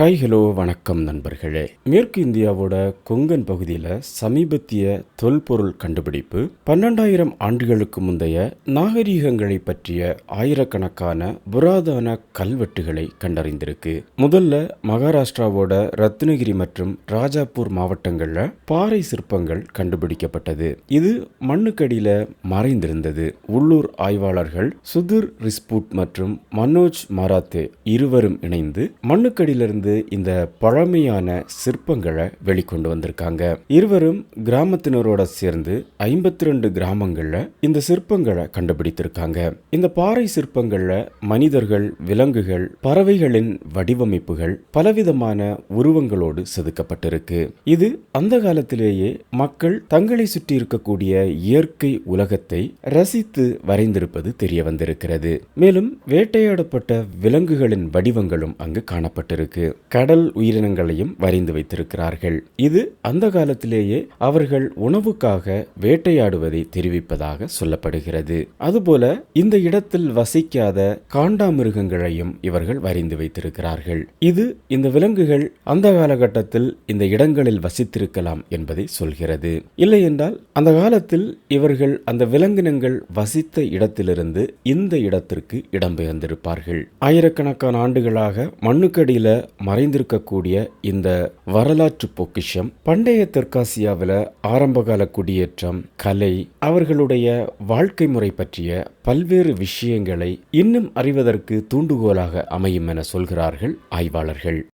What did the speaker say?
Hi hello வணக்கம் நண்பர்களே. மேற்கு இந்தியாவோட கொங்கன் பகுதியில் சமீபத்திய தொல்பொருள் கண்டுபிடிப்பு பன்னெண்டாயிரம் ஆண்டுகளுக்கு முந்தைய நாகரீகங்களை பற்றிய ஆயிரக்கணக்கான புராதன கல்வெட்டுகளை கண்டறிந்திருக்கு. முதல்ல மகாராஷ்டிராவோட ரத்னகிரி மற்றும் ராஜாப்பூர் மாவட்டங்களில் பாறை சிற்பங்கள் கண்டுபிடிக்கப்பட்டது. இது மண்ணுக்கடியில மறைந்திருந்தது. உள்ளூர் ஆய்வாளர்கள் சுதிர் ரிஸ்பூட் மற்றும் மனோஜ் மராத்தே இருவரும் இணைந்து மண்ணுக்கடியிலிருந்து இந்த பழமையான சிற்பங்களை வெளிக்கொண்டு வந்திருக்காங்க. இருவரும் கிராமத்தினரோட சேர்ந்து ஐம்பத்தி ரெண்டு கிராமங்கள்ல இந்த சிற்பங்களை கண்டுபிடித்திருக்காங்க. இந்த பாறை சிற்பங்கள்ல மனிதர்கள் விலங்குகள் பறவைகளின் வடிவமைப்புகள் பலவிதமான உருவங்களோடு செதுக்கப்பட்டிருக்கு. இது அந்த காலத்திலேயே மக்கள் தங்களை சுற்றி இருக்கக்கூடிய இயற்கை உலகத்தை ரசித்து வரைந்திருப்பது தெரிய வந்திருக்கிறது மேலும் வேட்டையாடப்பட்ட விலங்குகளின் வடிவங்களும் அங்கு காணப்பட்டிருக்கு. கடல் உயிரினங்களையும் வரைந்து வைத்திருக்கிறார்கள். இது அந்த காலத்திலேயே அவர்கள் உணவுக்காக வேட்டையாடுவதை தெரிவிப்பதாக சொல்லப்படுகிறது. அதுபோல இந்த இடத்தில் வசிக்காத காண்டாமிருகங்களையும் இவர்கள் வரைந்து வைத்திருக்கிறார்கள். இது இந்த விலங்குகள் அந்த காலகட்டத்தில் இந்த இடங்களில் வசித்திருக்கலாம் என்பதை சொல்கிறது. இல்லை என்றால் அந்த காலத்தில் இவர்கள் அந்த விலங்கினங்கள் வசித்த இடத்திலிருந்து இந்த இடத்திற்கு இடம்பெயர்ந்திருப்பார்கள். ஆயிரக்கணக்கான ஆண்டுகளாக மண்ணுக்கடியில மறைந்திருக்கக்கூடிய இந்த வரலாற்று பொக்கிஷம் பண்டைய தெற்காசியாவில் ஆரம்பகால குடியேற்றம் கலை அவர்களுடைய வாழ்க்கை முறை பற்றிய பல்வேறு விஷயங்களை இன்னும் அறிவதற்கு தூண்டுகோலாக அமையும் என சொல்கிறார்கள் ஆய்வாளர்கள்.